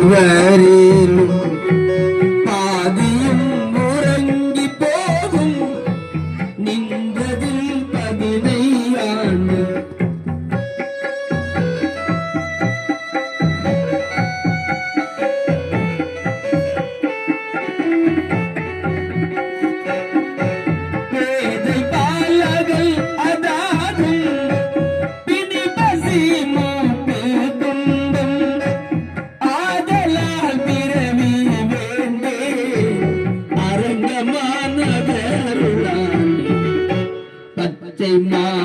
Red. Fatima.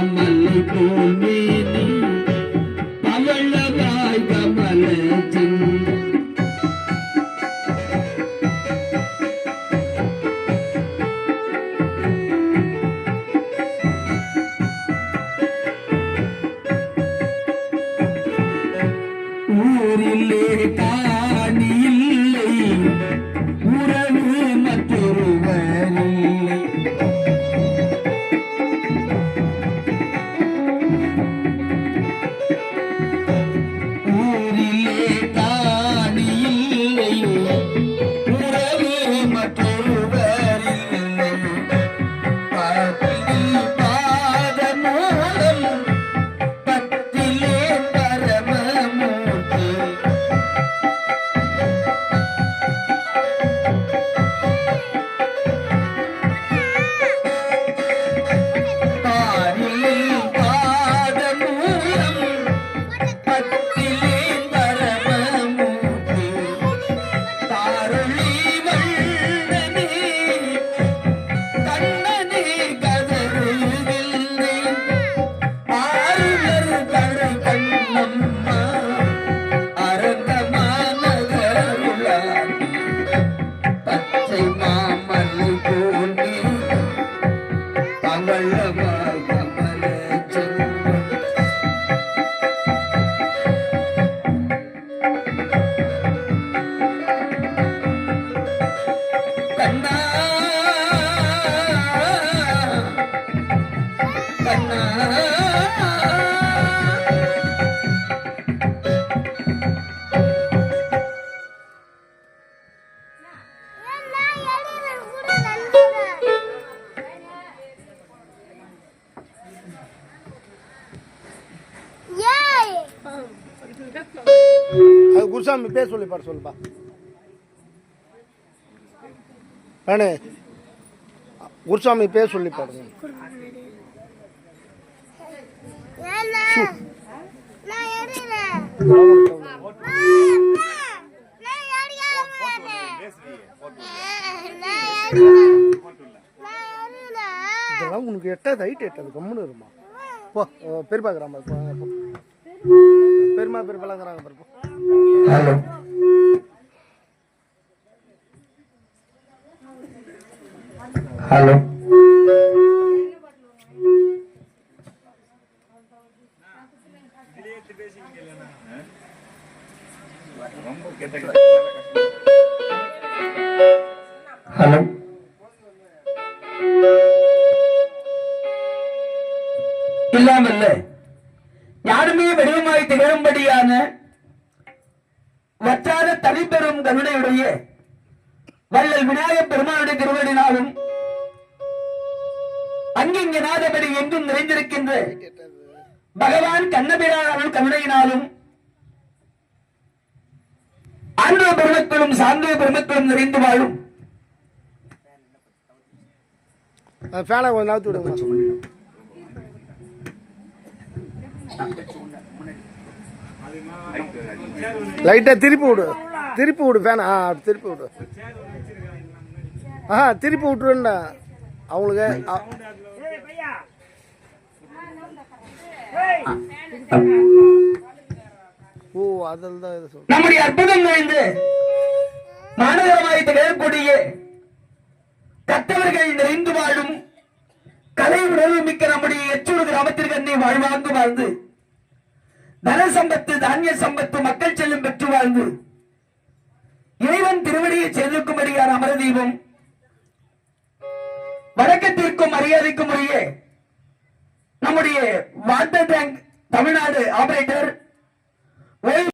அது குருசாமி பேர் சொல்லி பாட சொல்லுப்பா. அண்ணே குருசாமி பேர் சொல்லி பாடுங்க இதெல்லாம் உனக்கு எட்டாவது ஹைட் எட்டாது கம்முன்னு இருமா. போ பெரியப்பா கிராமம் பெருமா பேர் பாரு போ ஹலோ. ஹலோ. ஹலோ. இல்லாமல்ல. வற்றாத தனிப்பெரும் கருணையுடைய வள்ளல் விநாயகப் பெருமானுடைய திருவடினாலும் அங்கிங்க நாதபடி எங்கும் நிறைந்திருக்கின்ற பகவான் கண்ணபிரான் கருணையினாலும் ஆந்திர பெருமக்களும் சாந்திர பெருமக்களும் நிறைந்து வாழும். ஃபேனை கொஞ்சம் நவுத்தி விடுங்க. லைட்டாக திருப்பி விடு. திருப்பி விடு ஃபேன் ஆ திருப்பி விடு. ஆ திருப்பி விட்டுருண்டா அவங்களுக்கு ஓ அதில் தான் இது சொல் நம்முடைய அற்புதம் நிறைந்து மாநகரமாய் திகழக்கூடிய கத்தவர்கள் நிறைந்து வாழும் கலை உணர்வு மிக்க நம்முடைய எச்சூர் கிராமத்திற்கு வாழ்வாங்கு வாழ்ந்து தன சம்பத்து தானிய சம்பத்து மக்கள் செல்லும் பெற்று வாழ்ந்து இறைவன் திருவடியை சேர்ந்திருக்கும்படியார் அமரதீபம் தீபம் மரியாதைக்கும் உரிய நம்முடைய வாட்டர் டேங்க் தமிழ்நாடு ஆபரேட்டர்